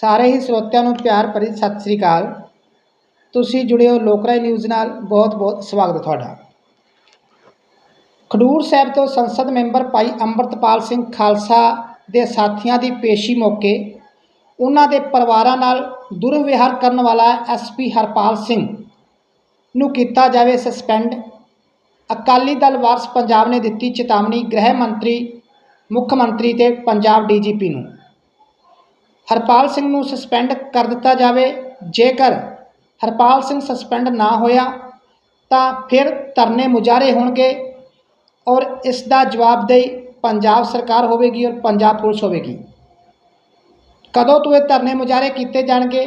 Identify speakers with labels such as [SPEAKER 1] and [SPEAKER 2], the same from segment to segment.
[SPEAKER 1] ਸਾਰੇ ਹੀ ਸਰੋਤਿਆਂ ਨੂੰ ਪਿਆਰ ਭਰੀ ਸਤਿ ਸ੍ਰੀ ਅਕਾਲ। ਤੁਸੀਂ ਜੁੜੇ ਹੋ ਲੋਕਰਾਏ ਨਿਊਜ਼ ਨਾਲ। ਬਹੁਤ ਬਹੁਤ ਸਵਾਗਤ ਤੁਹਾਡਾ। ਖਡੂਰ ਸਾਹਿਬ ਤੋਂ ਸੰਸਦ ਮੈਂਬਰ ਭਾਈ ਅੰਮ੍ਰਿਤਪਾਲ ਸਿੰਘ ਖਾਲਸਾ ਦੇ ਸਾਥੀਆਂ ਦੀ ਪੇਸ਼ੀ ਮੌਕੇ ਉਹਨਾਂ ਦੇ ਪਰਿਵਾਰਾਂ ਨਾਲ ਦੁਰਵਿਹਾਰ ਕਰਨ ਵਾਲਾ ਐਸਪੀ ਹਰਪਾਲ ਸਿੰਘ ਨੂੰ ਕੀਤਾ ਜਾਵੇ ਸਸਪੈਂਡ। ਅਕਾਲੀ ਦਲ ਵਾਰਸ ਪੰਜਾਬ ਨੇ ਦਿੱਤੀ ਚੇਤਾਵਨੀ ਗ੍ਰਹਿ ਮੰਤਰੀ, ਮੁੱਖ ਮੰਤਰੀ ਤੇ ਪੰਜਾਬ ਡੀਜੀਪੀ ਨੂੰ। ਹਰਪਾਲ ਸਿੰਘ ਨੂੰ ਸਸਪੈਂਡ ਕਰ ਦਿੱਤਾ ਜਾਵੇ। ਜੇਕਰ ਹਰਪਾਲ ਸਿੰਘ ਸਸਪੈਂਡ ਨਾ ਹੋਇਆ, ਤਾਂ ਫਿਰ ਧਰਨੇ ਮੁਜ਼ਾਹਰੇ ਹੋਣਗੇ ਔਰ ਇਸ ਦਾ ਜਵਾਬਦੇਹੀ ਪੰਜਾਬ ਸਰਕਾਰ ਹੋਵੇਗੀ ਔਰ ਪੰਜਾਬ ਪੁਲਿਸ ਹੋਵੇਗੀ। ਕਦੋਂ ਤੋਂ ਇਹ ਧਰਨੇ ਮੁਜ਼ਾਹਰੇ ਕੀਤੇ ਜਾਣਗੇ,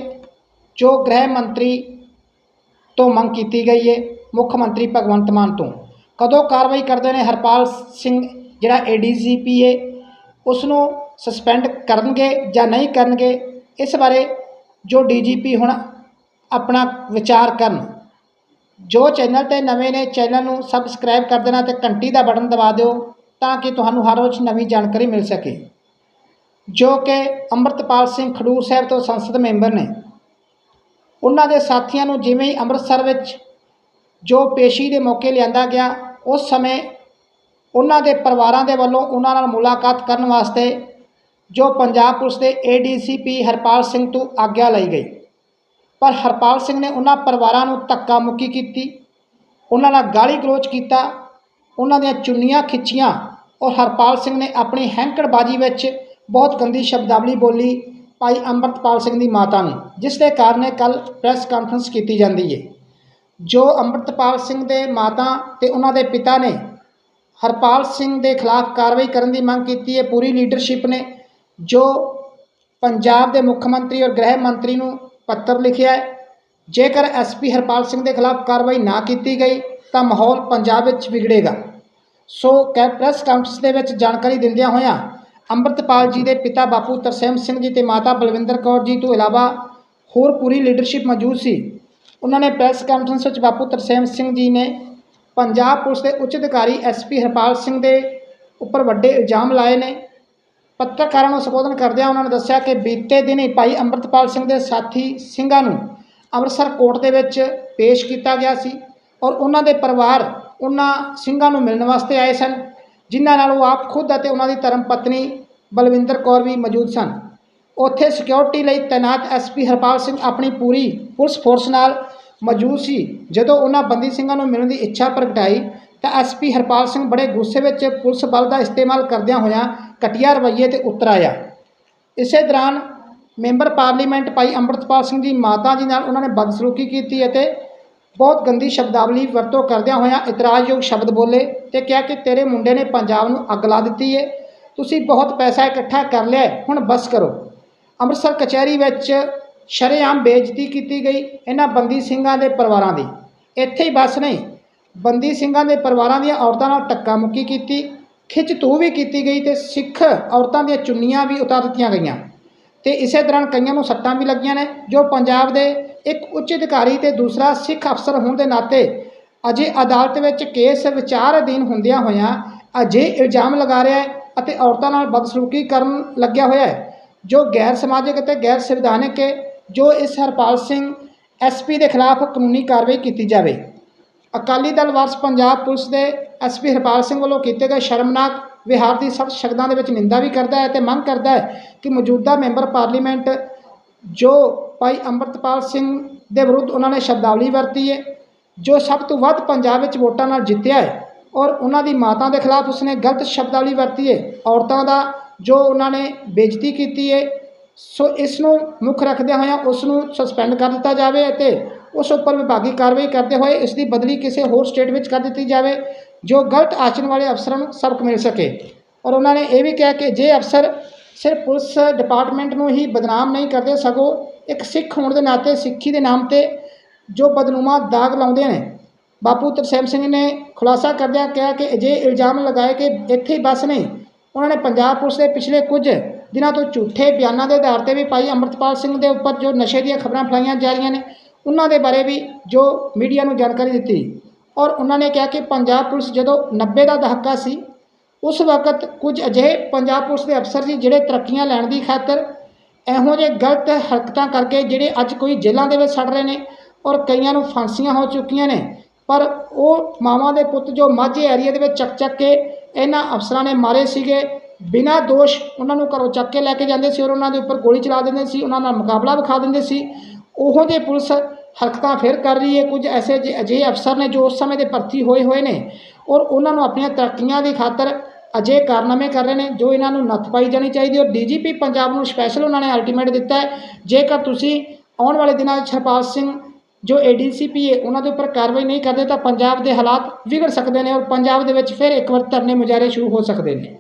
[SPEAKER 1] ਜੋ ਗ੍ਰਹਿ ਮੰਤਰੀ ਤੋਂ ਮੰਗ ਕੀਤੀ ਗਈ ਹੈ ਮੁੱਖ ਮੰਤਰੀ ਭਗਵੰਤ ਮਾਨ ਤੋਂ। ਕਦੋਂ ਕਾਰਵਾਈ ਕਰਦੇ ਨੇ ਹਰਪਾਲ ਸਿੰਘ, ਜਿਹੜਾ ਏਡੀਜੀਪੀ ਹੈ ਉਸ ਨੂੰ ਸਸਪੈਂਡ ਕਰਨਗੇ ਜਾਂ ਨਹੀਂ ਕਰਨਗੇ, ਇਸ ਬਾਰੇ ਜੋ ਡੀਜੀਪੀ ਹੁਣ ਆਪਣਾ ਵਿਚਾਰ ਕਰਨ, ਜੋ ਚੈਨਲ ਤੇ ਨਵੇਂ ਨੇ ਚੈਨਲ ਨੂੰ ਸਬਸਕ੍ਰਾਈਬ ਕਰ ਦੇਣਾ ਤੇ ਘੰਟੀ ਦਾ ਬਟਨ ਦਬਾ ਦਿਓ ਤਾਂ ਕਿ ਤੁਹਾਨੂੰ ਹਰ ਰੋਜ਼ ਨਵੀਂ ਜਾਣਕਾਰੀ ਮਿਲ ਸਕੇ। ਜੋ ਕਿ ਅੰਮ੍ਰਿਤਪਾਲ ਸਿੰਘ ਖਡੂਰ ਸਾਹਿਬ ਤੋਂ ਸੰਸਦ ਮੈਂਬਰ ਨੇ। ਉਹਨਾਂ ਦੇ ਸਾਥੀਆਂ ਨੂੰ ਜਿਵੇਂ ਹੀ ਅੰਮ੍ਰਿਤਸਰ ਵਿੱਚ ਜੋ ਪੇਸ਼ੀ ਦੇ ਮੌਕੇ ਲਿਆਂਦਾ ਗਿਆ, ਉਸ ਸਮੇਂ ਉਹਨਾਂ ਦੇ ਪਰਿਵਾਰਾਂ ਦੇ ਵੱਲੋਂ ਉਹਨਾਂ ਨਾਲ ਮੁਲਾਕਾਤ ਕਰਨ ਵਾਸਤੇ ਜੋ ਪੰਜਾਬ ਪੁਲਿਸ ਦੇ ਏਡੀਸੀਪੀ ਹਰਪਾਲ ਸਿੰਘ ਤੋਂ ਆਗਿਆ ਲਈ ਗਈ। ਪਰ ਹਰਪਾਲ ਸਿੰਘ ਨੇ ਉਹਨਾਂ ਪਰਿਵਾਰਾਂ ਨੂੰ ਧੱਕਾ ਮੁੱਕੀ ਕੀਤੀ, ਉਹਨਾਂ ਨਾਲ ਗਾਲੀ ਗਲੋਚ ਕੀਤਾ, ਉਹਨਾਂ ਦੀਆਂ ਚੁੰਨੀਆਂ ਖਿੱਚੀਆਂ ਔਰ ਹਰਪਾਲ ਸਿੰਘ ਨੇ ਆਪਣੀ ਹੈਂਕੜਬਾਜੀ ਵਿੱਚ ਬਹੁਤ ਗੰਦੀ ਸ਼ਬਦਾਵਲੀ ਬੋਲੀ ਭਾਈ ਅੰਮ੍ਰਿਤਪਾਲ ਸਿੰਘ ਦੀ ਮਾਤਾ ਨੂੰ, ਜਿਸ ਦੇ ਕਾਰਨ ਕੱਲ ਪ੍ਰੈਸ ਕਾਨਫਰੰਸ ਕੀਤੀ ਜਾਂਦੀ ਹੈ ਜੋ ਅੰਮ੍ਰਿਤਪਾਲ ਸਿੰਘ ਦੇ ਮਾਤਾ ਤੇ ਉਹਨਾਂ ਦੇ ਪਿਤਾ ਨੇ ਹਰਪਾਲ ਸਿੰਘ ਦੇ ਖਿਲਾਫ ਕਾਰਵਾਈ ਕਰਨ ਦੀ ਮੰਗ ਕੀਤੀ ਹੈ ਪੂਰੀ ਲੀਡਰਸ਼ਿਪ ਨੇ ਜੋ ਪੰਜਾਬ ਦੇ ਮੁੱਖ ਮੰਤਰੀ ਔਰ ਗ੍ਰਹਿ ਮੰਤਰੀ ਨੂੰ ਪੱਤਰ ਲਿਖਿਆ ਹੈ, ਜੇਕਰ ਐਸਪੀ ਹਰਪਾਲ ਸਿੰਘ ਦੇ ਖਿਲਾਫ ਕਾਰਵਾਈ ਨਾ ਕੀਤੀ ਗਈ, ਤਾਂ ਮਾਹੌਲ ਪੰਜਾਬ ਵਿੱਚ ਵਿਗੜੇਗਾ। ਸੋ ਕੈ, ਪ੍ਰੈਸ ਕਾਨਫਰੰਸ ਦੇ ਵਿੱਚ ਜਾਣਕਾਰੀ ਦਿੰਦਿਆਂ ਹੋਇਆਂ ਅੰਮ੍ਰਿਤਪਾਲ ਜੀ ਦੇ ਪਿਤਾ ਬਾਪੂ ਤਰਸੇਮ ਸਿੰਘ ਜੀ ਤੇ ਮਾਤਾ ਬਲਵਿੰਦਰ ਕੌਰ ਜੀ ਤੋਂ ਇਲਾਵਾ ਹੋਰ ਪੂਰੀ ਲੀਡਰਸ਼ਿਪ ਮੌਜੂਦ ਸੀ। ਉਹਨਾਂ ਨੇ ਪ੍ਰੈਸ ਕਾਨਫਰੰਸ ਵਿੱਚ ਬਾਪੂ ਤਰਸੇਮ ਸਿੰਘ ਜੀ ਨੇ ਪੰਜਾਬ ਪੁਲਿਸ ਦੇ ਉੱਚ ਅਧਿਕਾਰੀ ਐਸਪੀ ਹਰਪਾਲ ਸਿੰਘ ਦੇ ਉੱਪਰ ਵੱਡੇ ਇਲਜ਼ਾਮ ਲਾਏ ਨੇ। ਪੱਤਰਕਾਰਾਂ ਨੂੰ ਸੰਬੋਧਨ ਕਰਦਿਆਂ ਉਹਨਾਂ ਨੇ ਦੱਸਿਆ ਕਿ ਬੀਤੇ ਦਿਨ ਹੀ ਭਾਈ ਅੰਮ੍ਰਿਤਪਾਲ ਸਿੰਘ ਦੇ ਸਾਥੀ ਸਿੰਘਾਂ ਨੂੰ ਅੰਮ੍ਰਿਤਸਰ ਕੋਰਟ ਦੇ ਵਿੱਚ ਪੇਸ਼ ਕੀਤਾ ਗਿਆ ਸੀ ਔਰ ਉਹਨਾਂ ਦੇ ਪਰਿਵਾਰ ਉਹਨਾਂ ਸਿੰਘਾਂ ਨੂੰ ਮਿਲਣ ਵਾਸਤੇ ਆਏ ਸਨ, ਜਿਨ੍ਹਾਂ ਨਾਲ ਉਹ ਆਪ ਖੁਦ ਅਤੇ ਉਹਨਾਂ ਦੀ ਧਰਮ ਪਤਨੀ ਬਲਵਿੰਦਰ ਕੌਰ ਵੀ ਮੌਜੂਦ ਸਨ। ਉੱਥੇ ਸਿਕਿਉਰਿਟੀ ਲਈ ਤਾਇਨਾਤ ਐਸਪੀ ਹਰਪਾਲ ਸਿੰਘ ਆਪਣੀ ਪੂਰੀ ਪੁਲਿਸ ਫੋਰਸ ਨਾਲ ਮੌਜੂਦ ਸੀ। ਜਦੋਂ ਉਹਨਾਂ ਬੰਦੀ ਸਿੰਘਾਂ ਨੂੰ ਮਿਲਣ ਦੀ ਇੱਛਾ ਪ੍ਰਗਟਾਈ ਤਾਂ ਐਸਪੀ ਹਰਪਾਲ ਸਿੰਘ ਬੜੇ ਗੁੱਸੇ ਵਿੱਚ ਪੁਲਿਸ ਬਲ ਦਾ ਇਸਤੇਮਾਲ ਕਰਦਿਆਂ ਹੋਇਆਂ ਘਟੀਆ ਰਵੱਈਏ ਤੇ ਉਤਰ ਆਇਆ। ਇਸੇ ਦੌਰਾਨ ਮੈਂਬਰ ਪਾਰਲੀਮੈਂਟ ਭਾਈ ਅੰਮ੍ਰਿਤਪਾਲ ਸਿੰਘ ਦੀ ਮਾਤਾ ਜੀ ਨਾਲ ਉਹਨਾਂ ਨੇ ਬਦਸਲੂਕੀ ਕੀਤੀ ਅਤੇ ਬਹੁਤ ਗੰਦੀ ਸ਼ਬਦਾਵਲੀ ਵਰਤੋਂ ਕਰਦਿਆਂ ਹੋਇਆਂ ਇਤਰਾਜ਼ਯੋਗ ਸ਼ਬਦ ਬੋਲੇ ਤੇ ਕਿਹਾ ਕਿ ਤੇਰੇ ਮੁੰਡੇ ਨੇ ਪੰਜਾਬ ਨੂੰ ਅੱਗ ਲਾ ਦਿੱਤੀ ਏ, ਤੁਸੀਂ ਬਹੁਤ ਪੈਸਾ ਇਕੱਠਾ ਕਰ ਲਿਆ ਹੁਣ ਬਸ ਕਰੋ। ਅੰਮ੍ਰਿਤਸਰ ਕਚਹਿਰੀ ਵਿੱਚ ਸ਼ਰੇਆਮ ਬੇਇੱਜ਼ਤੀ ਕੀਤੀ ਗਈ ਇਹਨਾਂ ਬੰਦੀ ਸਿੰਘਾਂ ਦੇ ਪਰਿਵਾਰਾਂ ਦੀ। ਇੱਥੇ ਹੀ ਬਸ ਨਹੀਂ, ਬੰਦੀ ਸਿੰਘਾਂ ਦੇ ਪਰਿਵਾਰਾਂ ਦੀਆਂ ਔਰਤਾਂ ਨਾਲ ਟੱਕਾ ਮੁੱਕੀ ਕੀਤੀ ਖਿੱਚ ਤੂੰ ਵੀ ਕੀਤੀ ਗਈ ਤੇ ਸਿੱਖ ਔਰਤਾਂ ਦੀਆਂ ਚੁੰਨੀਆਂ ਵੀ ਉਤਾਰ ਦਿੱਤੀਆਂ ਗਈਆਂ। ਤੇ ਇਸੇ ਦੌਰਾਨ ਕਈਆਂ ਨੂੰ ਸੱਟਾਂ ਵੀ ਲੱਗੀਆਂ ਨੇ, ਜੋ ਪੰਜਾਬ ਦੇ ਇੱਕ ਉੱਚ ਅਧਿਕਾਰੀ ਤੇ ਦੂਸਰਾ ਸਿੱਖ ਅਫਸਰ ਹੋਣ ਦੇ ਨਾਤੇ ਅਜੇ ਅਦਾਲਤ ਵਿੱਚ ਕੇਸ ਵਿਚਾਰ ਅਧੀਨ ਹੁੰਦਿਆਂ ਹੋਇਆਂ ਅਜੇ ਇਲਜ਼ਾਮ ਲਗਾ ਰਿਹਾ ਹੈ ਅਤੇ ਔਰਤਾਂ ਨਾਲ ਬਦਸਲੂਕੀ ਕਰਨ ਲੱਗਿਆ ਹੋਇਆ ਹੈ। ਜੋ ਗੈਰ ਸਮਾਜਿਕ ਅਤੇ ਗੈਰ ਸੰਵਿਧਾਨਕ ਹੈ, ਜੋ ਇਸ ਹਰਪਾਲ ਸਿੰਘ ਐਸਪੀ ਦੇ ਖਿਲਾਫ ਕਾਨੂੰਨੀ ਕਾਰਵਾਈ ਕੀਤੀ ਜਾਵੇ। ਅਕਾਲੀ ਦਲ ਵਾਰਸ ਪੰਜਾਬ ਪੁਲਿਸ ਦੇ ਐਸਪੀ ਹਰਪਾਲ ਸਿੰਘ ਵੱਲੋਂ ਕੀਤੇ ਗਏ ਸ਼ਰਮਨਾਕ ਵਿਹਾਰ ਦੀ ਸਖਤ ਸ਼ਬਦਾਂ ਦੇ ਵਿੱਚ ਨਿੰਦਾ ਵੀ ਕਰਦਾ ਹੈ ਤੇ ਮੰਗ ਕਰਦਾ ਹੈ ਕਿ ਮੌਜੂਦਾ ਮੈਂਬਰ ਪਾਰਲੀਮੈਂਟ ਜੋ ਭਾਈ ਅੰਮ੍ਰਿਤਪਾਲ ਸਿੰਘ ਦੇ ਵਿਰੁੱਧ ਉਹਨਾਂ ਨੇ ਸ਼ਬਦਾਵਲੀ ਵਰਤੀ ਹੈ, ਜੋ ਸਭ ਤੋਂ ਵੱਧ ਪੰਜਾਬ ਵਿੱਚ ਵੋਟਾਂ ਨਾਲ ਜਿੱਤਿਆ ਹੈ ਔਰ ਉਹਨਾਂ ਦੀ ਮਾਤਾ ਦੇ ਖਿਲਾਫ ਉਸਨੇ ਗਲਤ ਸ਼ਬਦਾਵਲੀ ਵਰਤੀ ਹੈ, ਔਰਤਾਂ ਦਾ ਜੋ ਉਹਨਾਂ ਨੇ ਬੇਇੱਜ਼ਤੀ ਕੀਤੀ ਹੈ, ਸੋ ਇਸ ਨੂੰ ਮੁੱਖ ਰੱਖਦਿਆਂ ਹੋਇਆਂ ਉਸ ਨੂੰ ਸਸਪੈਂਡ ਕਰ ਦਿੱਤਾ ਜਾਵੇ ਅਤੇ ਉਸ ਉੱਪਰ ਵਿਭਾਗੀ ਕਾਰਵਾਈ ਕਰਦੇ ਹੋਏ ਇਸ ਦੀ ਬਦਲੀ ਕਿਸੇ ਹੋਰ ਸਟੇਟ ਵਿੱਚ ਕਰ ਦਿੱਤੀ ਜਾਵੇ, ਜੋ ਗਲਤ ਆਚਰਨ ਵਾਲੇ ਅਫਸਰਾਂ ਨੂੰ ਸਬਕ ਮਿਲ ਸਕੇ। ਔਰ ਉਹਨਾਂ ਨੇ ਇਹ ਵੀ ਕਿਹਾ ਕਿ ਜੇ ਅਫਸਰ ਸਿਰਫ ਪੁਲਿਸ ਡਿਪਾਰਟਮੈਂਟ ਨੂੰ ਹੀ ਬਦਨਾਮ ਨਹੀਂ ਕਰਦੇ, ਸਗੋਂ ਇੱਕ ਸਿੱਖ ਹੋਣ ਦੇ ਨਾਤੇ ਸਿੱਖੀ ਦੇ ਨਾਮ ਤੇ ਜੋ ਬਦਨੂਮਾ ਦਾਗ ਲਾਉਂਦੇ ਨੇ। ਬਾਪੂ ਤਰਸੇਮ ਸਿੰਘ ਨੇ ਖੁਲਾਸਾ ਕਰਦਿਆਂ ਕਿਹਾ ਕਿ ਅਜੇ ਇਲਜ਼ਾਮ ਲਗਾਏ ਕਿ ਇੱਥੇ ਹੀ ਬਸ ਨਹੀਂ, ਉਹਨਾਂ ਨੇ ਪੰਜਾਬ ਪੁਲਿਸ ਦੇ ਪਿਛਲੇ ਕੁਝ ਦਿਨਾਂ ਤੋਂ ਝੂਠੇ ਬਿਆਨਾਂ ਦੇ ਆਧਾਰ ਤੇ ਵੀ ਭਾਈ ਅੰਮ੍ਰਿਤਪਾਲ ਸਿੰਘ ਦੇ ਉੱਪਰ ਜੋ ਨਸ਼ੇ ਦੀਆਂ ਖਬਰਾਂ ਫੈਲਾਈਆਂ ਜਾ ਰਹੀਆਂ ਨੇ ਉਹਨਾਂ ਦੇ ਬਾਰੇ ਵੀ ਜੋ ਮੀਡੀਆ ਨੂੰ ਜਾਣਕਾਰੀ ਦਿੱਤੀ ਔਰ ਉਹਨਾਂ ਨੇ ਕਿਹਾ ਕਿ ਪੰਜਾਬ ਪੁਲਿਸ ਜਦੋਂ 90 ਦਾ ਦਹਾਕਾ ਸੀ, ਉਸ ਵਕਤ ਕੁਝ ਅਜਿਹੇ ਪੰਜਾਬ ਪੁਲਿਸ ਦੇ ਅਫਸਰ ਸੀ ਜਿਹੜੇ ਤਰੱਕੀਆਂ ਲੈਣ ਦੀ ਖਾਤਰ ਇਹੋ ਜਿਹੇ ਗਲਤ ਹਰਕਤਾਂ ਕਰਕੇ ਜਿਹੜੇ ਅੱਜ ਕੋਈ ਜੇਲ੍ਹਾਂ ਦੇ ਵਿੱਚ ਸੜ ਰਹੇ ਨੇ ਔਰ ਕਈਆਂ ਨੂੰ ਫਾਂਸੀਆਂ ਹੋ ਚੁੱਕੀਆਂ ਨੇ, ਪਰ ਉਹ ਮਾਵਾਂ ਦੇ ਪੁੱਤ ਜੋ ਮਾਝੇ ਏਰੀਆ ਦੇ ਵਿੱਚ ਚੱਕ ਚੱਕ ਕੇ ਇਹਨਾਂ ਅਫਸਰਾਂ ਨੇ ਮਾਰੇ ਸੀਗੇ, ਬਿਨਾਂ ਦੋਸ਼ ਉਹਨਾਂ ਨੂੰ ਘਰੋਂ ਚੱਕ ਕੇ ਲੈ ਕੇ ਜਾਂਦੇ ਸੀ ਔਰ ਉਹਨਾਂ ਦੇ ਉੱਪਰ ਗੋਲੀ ਚਲਾ ਦਿੰਦੇ ਸੀ, ਉਹਨਾਂ ਨਾਲ ਮੁਕਾਬਲਾ ਵਿਖਾ ਦਿੰਦੇ ਸੀ ਉਹੋ ਜਿਹੇ ਪੁਲਿਸ ਹਰਕਤਾਂ ਫਿਰ ਕਰ ਰਹੀ ਹੈ। ਕੁਝ ਐਸੇ ਜਿਹੇ- ਅਜਿਹੇ ਅਫਸਰ ਨੇ ਜੋ ਉਸ ਸਮੇਂ ਦੇ ਭਰਤੀ ਹੋਏ ਹੋਏ ਨੇ ਔਰ ਉਹਨਾਂ ਨੂੰ ਆਪਣੀਆਂ ਤਰੱਕੀਆਂ ਦੀ ਖਾਤਰ ਅਜੇ ਕਾਰਨਾਮੇ ਕਰ ਰਹੇ ਨੇ ਜੋ ਇਹਨਾਂ ਨੂੰ ਨੱਥ ਪਾਈ ਜਾਣੀ ਚਾਹੀਦੀ ਔਰ ਡੀਜੀਪੀ ਪੰਜਾਬ ਨੂੰ ਸਪੈਸ਼ਲ ਉਹਨਾਂ ਨੇ ਅਲਟੀਮੇਟ ਦਿੱਤਾ ਹੈ। ਜੇਕਰ ਤੁਸੀਂ ਆਉਣ ਵਾਲੇ ਦਿਨਾਂ ਵਿੱਚ ਹਰਪਾਲ ਸਿੰਘ ਜੋ ਏਡੀਸੀਪੀ ਹੈ, ਉਹਨਾਂ ਦੇ ਉੱਪਰ ਕਾਰਵਾਈ ਨਹੀਂ ਕਰਦੇ ਤਾਂ ਪੰਜਾਬ ਦੇ ਹਾਲਾਤ ਵਿਗੜ ਸਕਦੇ ਨੇ ਔਰ ਪੰਜਾਬ ਦੇ ਵਿੱਚ ਫਿਰ ਇੱਕ ਵਾਰ ਧਰਨੇ ਮੁਜ਼ਾਹਰੇ ਸ਼ੁਰੂ ਹੋ ਸਕਦੇ ਨੇ।